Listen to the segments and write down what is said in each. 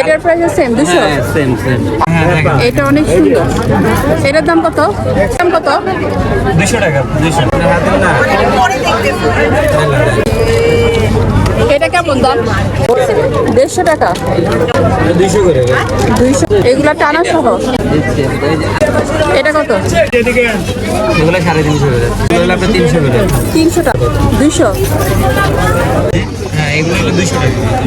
এটার price same দুশো হ্যাঁ সেম সেম এটা অনেক সুন্দর। এটার দাম কত? দাম কত? দুশো টাকা দুশো হাতে না এটা কেমন দাম? দেড়শো টাকা। করে। দুইশো। এগুলা টানা সহ। এটা কত? এগুলো সাড়ে তিনশো করে। এগুলো আপনার তিনশো করে। তিনশো টাকা। দুইশো? হ্যাঁ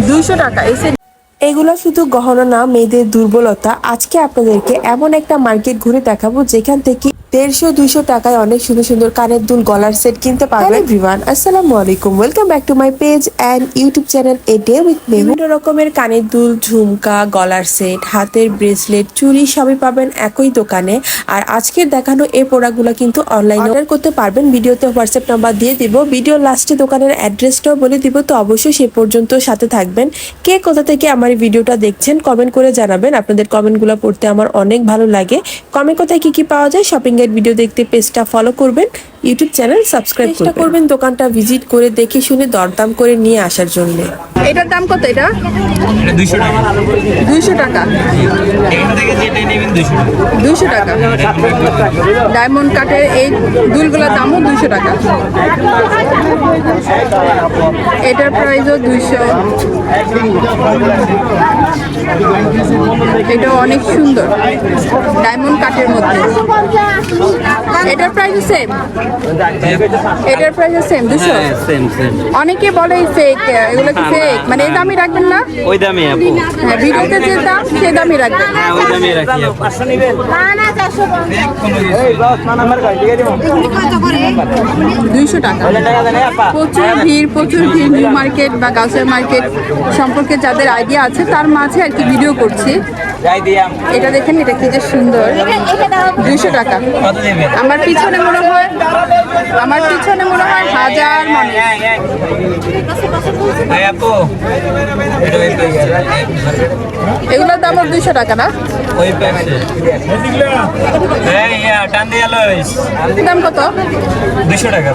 দুইশো টাকা। এই set এগুলো শুধু গহনা না মেয়েদের দুর্বলতা। আজকে আপনাদেরকে এমন একটা মার্কেট ঘুরে দেখাবো যেখান থেকে দেড়শো দুইশো টাকায় অনেক সুন্দর সুন্দর কানের দুল গলার সেট কিনতে পারবেন। এভরিওয়ান আসসালামু আলাইকুম। Welcome back to my page and YouTube channel a day with বিভিন্ন রকমের কানের দুল ঝুমকা গলার সেট হাতের ব্রেসলেট চুড়ি সবই পাবেন একই দোকানে। আর আজকের দেখানো এই প্রোডাক্টগুলো কিন্তু অনলাইনে অর্ডার করতে পারবেন। ভিডিওতে হোয়াটসঅ্যাপ নাম্বার দিয়ে দিব। ভিডিও লাস্টে দোকানের অ্যাড্রেসটাও বলে দিব। তো অবশ্যই সে পর্যন্ত সাথে থাকবেন। কে কোথা থেকে আমার এই ভিডিওটা দেখছেন কমেন্ট করে জানাবেন। আপনাদের কমেন্টগুলো পড়তে আমার অনেক ভালো লাগে। কমেন্ট কোথায় কী কী পাওয়া যায় শপিং এর ভিডিও দেখতে পেজটা ফলো করবেন ইউটিউব চ্যানেল সাবস্ক্রাইব চেষ্টা করবেন। দোকানটা ভিজিট করে দেখে শুনে দরদাম করে নিয়ে আসার জন্য। এটার দাম কত এটা? এটা দুশো টাকা। দুইশো টাকা। এখান থেকে যেটা নেবেন দুশো টাকা। দুইশো টাকা। ডায়মন্ড কাঠের এই দুলগুলোর দামও দুইশো টাকা। এটার প্রাইসও দুইশো। এটা অনেক সুন্দর। ডায়মন্ড কাঠের মধ্যে। এটার প্রাইসও সেম এটার প্রাইসও সেম দুশো? হ্যাঁ অনেকে বলে ফেক এগুলো কি ফেক মানে এই দামই রাখবেন না? ওই দামে আপু। হ্যাঁ ভিডিওতে যে দাম সে দামই রাখবেন। হ্যাঁ ওই দামে রাখি আপু। দুইশো টাকা। প্রচুর ভিড় প্রচুর ভিড় নিউ মার্কেট বা গাউসের মার্কেট সম্পর্কে যাদের আইডিয়া আছে তার মাঝে আর কি ভিডিও করছি। এটা দেখেন এটা কি যে সুন্দর। দুইশো টাকা। আমার পিছনে মনে হয় আমার পিছনে মনে হয় হাজার মানুষ। ওই প্যাকেট এগুলোর দাম দুইশো টাকা না? দাম কত? টাকা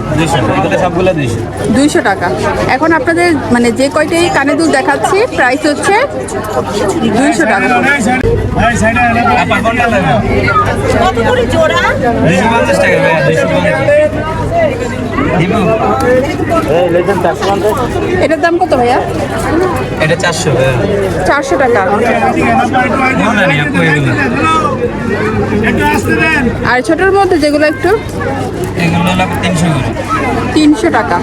দুইশো টাকা। এখন আপনাদের মানে যে কয়টি কানে দুল দেখাচ্ছি প্রাইস হচ্ছে দুইশো টাকা। কত করে জোড়া? দুশো পঞ্চাশ টাকা ভাই দুশো পঞ্চাশ। দিব এটার দাম কত ভাইয়া? এটা চারশো চারশো টাকা। আর ছোটোর মধ্যে যেগুলো একটু? এগুলো হলো তিনশো তিনশো টাকা।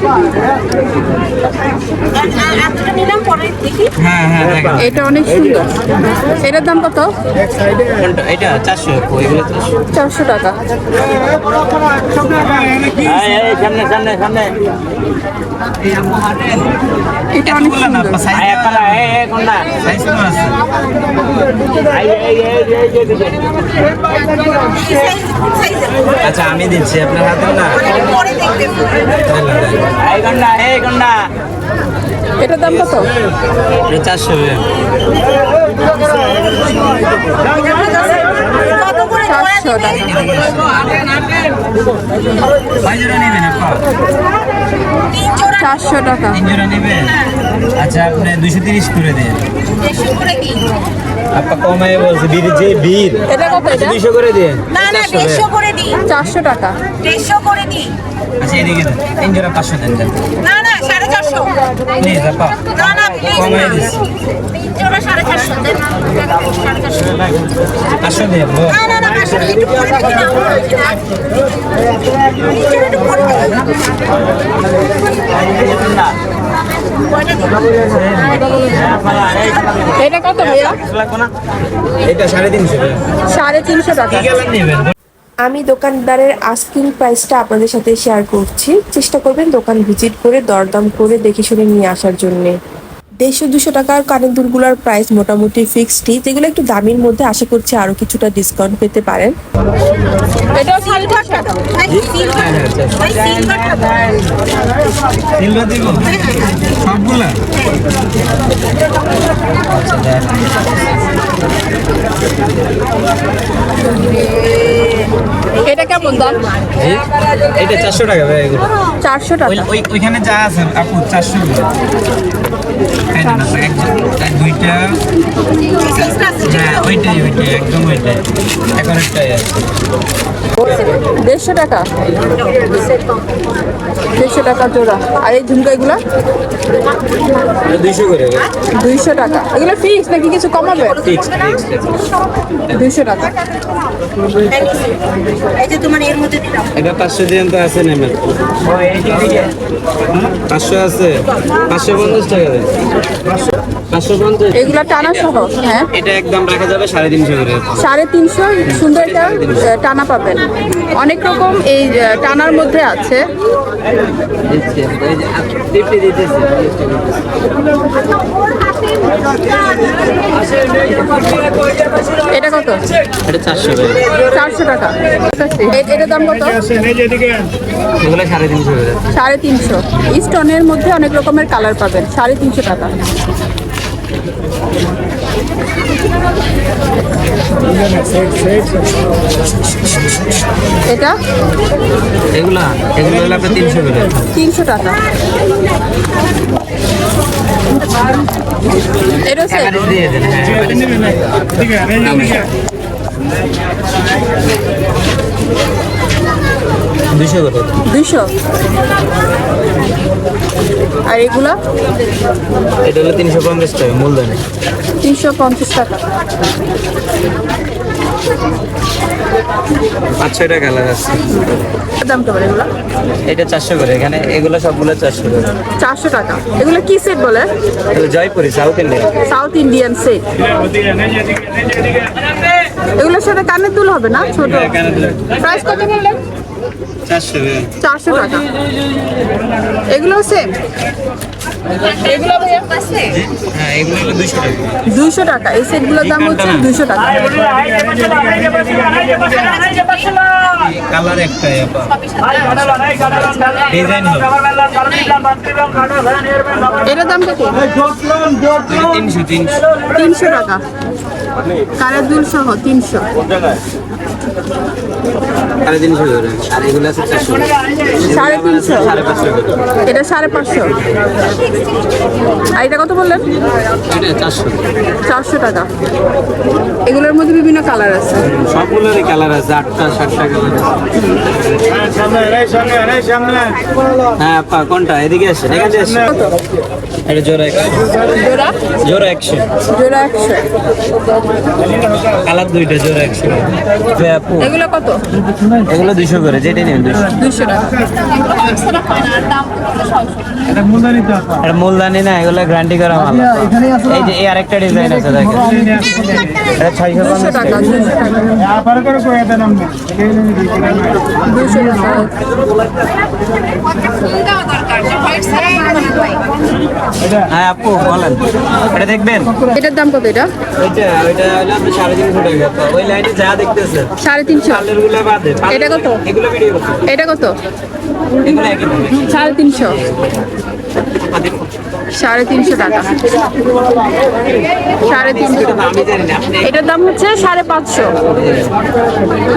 এতটা নিলাম পরে দেখি হ্যাঁ হ্যাঁ এটা অনেক সুন্দর। এটার দাম কত? এটা চারশো টাকা। সামনে সামনে। সামনে এটা অনেক সুন্দর। আচ্ছা আমি দিচ্ছি আপনার হাতে না? পরে দেখতে এই গন্ডা এই গন্ডা এটার দাম কত? এটা চারশো চারশো টাকা। চারশো টাকা। আচ্ছা আপনি দুশো তিরিশ করে দিন। আপা কমাই বলছে বীর যে বীর। এটা কত এটা? করে দিন। না না দেড়শো করে দিন চারশো টাকা। দেড়শো করে দিন আচ্ছা এদিকে দেন। তিন জোড়া না চারশো। না না প্লিজ জোড়া সাড়ে চারশো। না না না পাঁচশো না, একটু পরে দেখি না একটু পরে এটা কত ভাইয়া? এটা সাড়ে তিনশো। সাড়ে তিনশো টাকা। নেবেন? আমি দোকানদারের আস্কিং প্রাইসটা আপনাদের সাথে শেয়ার করছি। চেষ্টা করবেন দোকান ভিজিট করে দরদাম করে দেখে শুনে নিয়ে আসার জন্য। দেড়শো দুশো টাকার কানের দুলগুলোর প্রাইস মোটামুটি ফিক্সডই যেগুলো একটু দামির মধ্যে আশা করছি আরও কিছুটা ডিসকাউন্ট পেতে পারেন। সিলভার দিব সবগুলা? এটা কেমন দাম? এটা চারশো টাকা ভাই এগুলো। চারশো টাকা। ওই ওইখানে যা আছে আপু চারশো দুইটা। হ্যাঁ ওইটাই ওইটাই একদম ওইটাই। এখন একটাই দেড়শো টাকা? দেড়শো টাকা জোড়া। আর এই ঝুমকাইগুলো এটা দুইশো করে দুইশো টাকা। এগুলো ফিক্স নাকি কিছু কমাবে? ফিক্স ফিক্স দুইশো টাকা। যে তোমার এর মধ্যে দিলাম। এটা দিন তো আছে নেমে পাঁচশো আছে। টাকা টানা সহ হ্যাঁ? এটা একদম রাখা যাবে করে। সুন্দর টানা পাবেন। অনেক রকম এই টানার মধ্যে আছে। এটা কত? এটা চারশো করে চারশো টাকা। এটার দাম কত? এগুলো সাড়ে তিনশো করে সাড়ে তিনশো। স্টোনের মধ্যে অনেক রকমের কালার পাবেন। সাড়ে তিনশো টাকা। এটা? এগুলা এগুলো হলো আপনার তিনশো করে। তিনশো টাকা। এটা হ্যাঁ দুশো দুইশো? আর এগুলা? এটা হলো তিনশো পঞ্চাশ টাকা মূলধনে। তিনশো পঞ্চাশ টাকা। পাঁচ ছয়টা কালার আছে। দাম কেমন এগুলা? এটা চারশো করে এখানে এগুলো সবগুলো চারশো করে। চারশো টাকা। এগুলো কি সেট বলে? Jaipuri south India south Indian set এগুলোর সাথে কানের দুল হবে না? ছোট? প্রাইস কত বললেন? চারশো। টাকা। এগুলো সেম হ্যাঁ দুইশো টাকা। এই সেটগুলোর দাম হচ্ছে দুইশো টাকা। কালার একটাই ডিজাইন এটার দাম কত তিনশো টাকা। কানের দুল সহ তিনশো। সাড়ে তিনশো করে। আর এগুলো আছে চারশো সাড়ে তিনশো? সাড়ে পাঁচশো করে। এটা সাড়ে পাঁচশো? আর এটা কত বললেন? এটা চারশো। চারশো টাকা। এগুলোর মধ্যে বিভিন্ন কালার আছে। সবগুলোরই কালার আছে আটটা সাতটা কালার হ্যাঁ আপা কোনটা? এদিকে আসেন এখানে আসেন। এটা জোড়া একশো। জোড়া? জোড়া একশো। জোড়া একশো। কালার দুইটা জোড়া একশো। এগুলো কত? এগুলো দুইশো করে যেটা নেবেন টাকা। এটা মূলদানি না এগুলো গ্যারান্টি করা মাল। এই যে এই আরেকটা ডিজাইন আছে দেখেন। এটা ছয়শো পঞ্চাশ টাকা। দুশো টাকা দুশো টাকা। হ্যাঁ আপু বলেন। এটা দেখবেন? এটার দাম কত এটা? ওইটা ওইটা সাড়ে তিনশো টাকা। ওই লাইনে যা দেখতেছেন। সাড়ে তিনশো। বাদে। এটা কত? এগুলো ভিডিও করতে এটা কত। সাড়ে তিনশো। সাড়ে তিনশো টাকা। সাড়ে তিনশো টাকা। এটার দাম হচ্ছে সাড়ে পাঁচশো।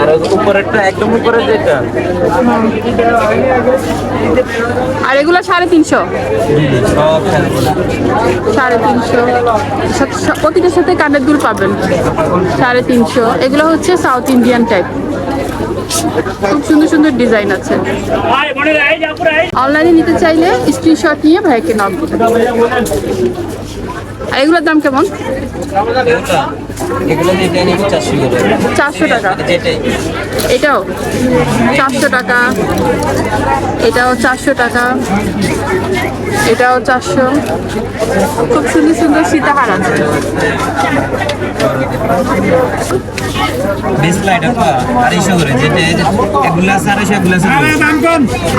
আর উপরেরটা একদম উপরে আর এগুলো সাড়ে তিনশো। সাড়ে তিনশো। প্রতিটার সাথে কানের দুল পাবেন। সাড়ে তিনশো। এগুলো হচ্ছে সাউথ ইন্ডিয়ান টাইপ খুব সুন্দর সুন্দর ডিজাইন আছে। অনলাইনে নিতে চাইলে স্ক্রিনশট নিয়ে ভাইকে নক আর এগুলোর দাম কেমন? চারশো টাকা। এটাও চারশো টাকা। এটাও চারশো টাকা। এটাও চারশো। খুব সুন্দর সুন্দর সীতাহার আছে।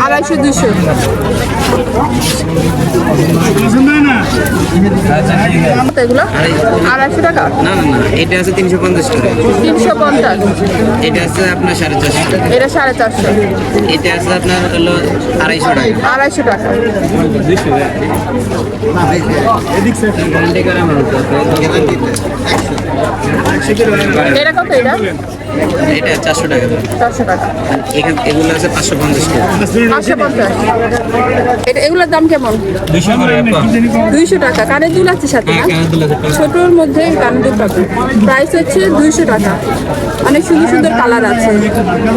আড়াইশো দুশো এগুলো? আড়াইশো টাকা? না না না এটা আছে তিনশো পঞ্চাশ টাকা। তিনশো পঞ্চাশ? এটা আছে আপনার সাড়ে চারশো টাকা। এটা সাড়ে চারশো। এটা আছে আপনার হলো আড়াইশো টাকা। আড়াইশো টাকা। এটা কত এটা? এটা চারশো টাকা। চারশো টাকা। এখানে এগুলো আছে পাঁচশো পঞ্চাশ টাকা পাঁচশো পঞ্চাশ। এটা এগুলোর দাম কেমন? দুইশো টাকা। কানের দুল আছে সাথে পাঁচশো। ছোটোর মধ্যে কানের দুল পাবেন প্রাইস হচ্ছে দুইশো টাকা। অনেক সুন্দর সুন্দর কালার আছে।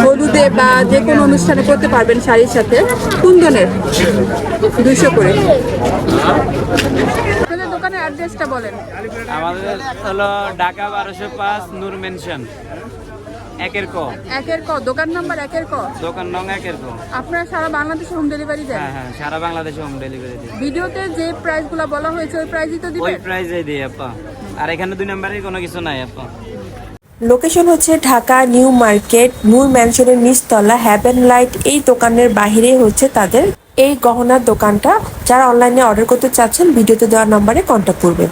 হলুদে বা যে কোনো অনুষ্ঠানে করতে পারবেন শাড়ির সাথে। কুন্দনের। দুইশো করে। আপনাদের দোকানের অ্যাড্রেসটা বলেন। আমাদের হলো ঢাকা বারোশো পাঁচ নূর মেনশন একের ক। একের ক দোকান নাম্বার একের ক? দোকান নং একের ক। আপনারা সারা বাংলাদেশে হোম ডেলিভারি দেন? হ্যাঁ হ্যাঁ সারা বাংলাদেশে হোম ডেলিভারি দিই। ভিডিওতে যে প্রাইসগুলো বলা হয়েছে ওই প্রাইসই তো ওই দিবেন প্রাইসে দিই আপা। আর এখানে দুই নম্বরে কোনো কিছু নাই আপা। লোকেশন হচ্ছে ঢাকা নিউ মার্কেট নূর ম্যানশনের নিচতলা হ্যাভেন লাইট। এই দোকানের বাহিরে হচ্ছে তাদের এই গহনার দোকানটা। যারা অনলাইনে অর্ডার করতে চাচ্ছেন ভিডিওতে দেওয়া নম্বরে কন্ট্যাক্ট করবেন।